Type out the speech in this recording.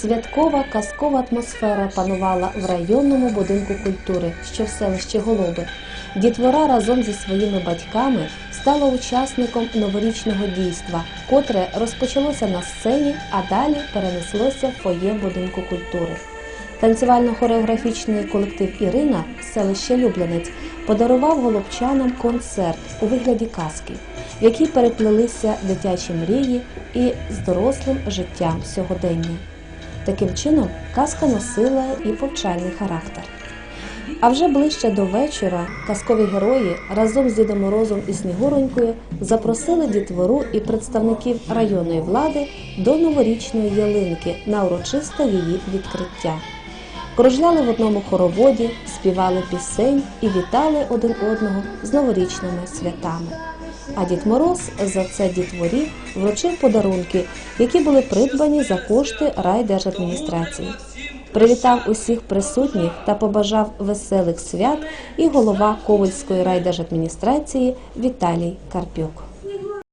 Святкова казкова атмосфера панувала в районному будинку культури, що в селищі Голуби. Дітвора разом зі своїми батьками стала учасником новорічного дійства, котре розпочалося на сцені, а далі перенеслося в фоє будинку культури. Танцювально-хореографічний колектив Ірина з селища Люблянець подарував голубчанам концерт у вигляді казки, в якій переплелися дитячі мрії і з дорослим життям сьогодення. Таким чином, казка носила і повчальний характер. А вже ближче до вечора казкові герої разом з Дідом Морозом і Снігуронькою запросили дітвору і представників районної влади до новорічної ялинки на урочисте її відкриття. Кружляли в одному хороводі, співали пісень і вітали один одного з новорічними святами. А Дід Мороз за це дітворі вручив подарунки, які були придбані за кошти райдержадміністрації. Привітав усіх присутніх та побажав веселих свят і голова Ковальської райдержадміністрації Віталій Карпюк.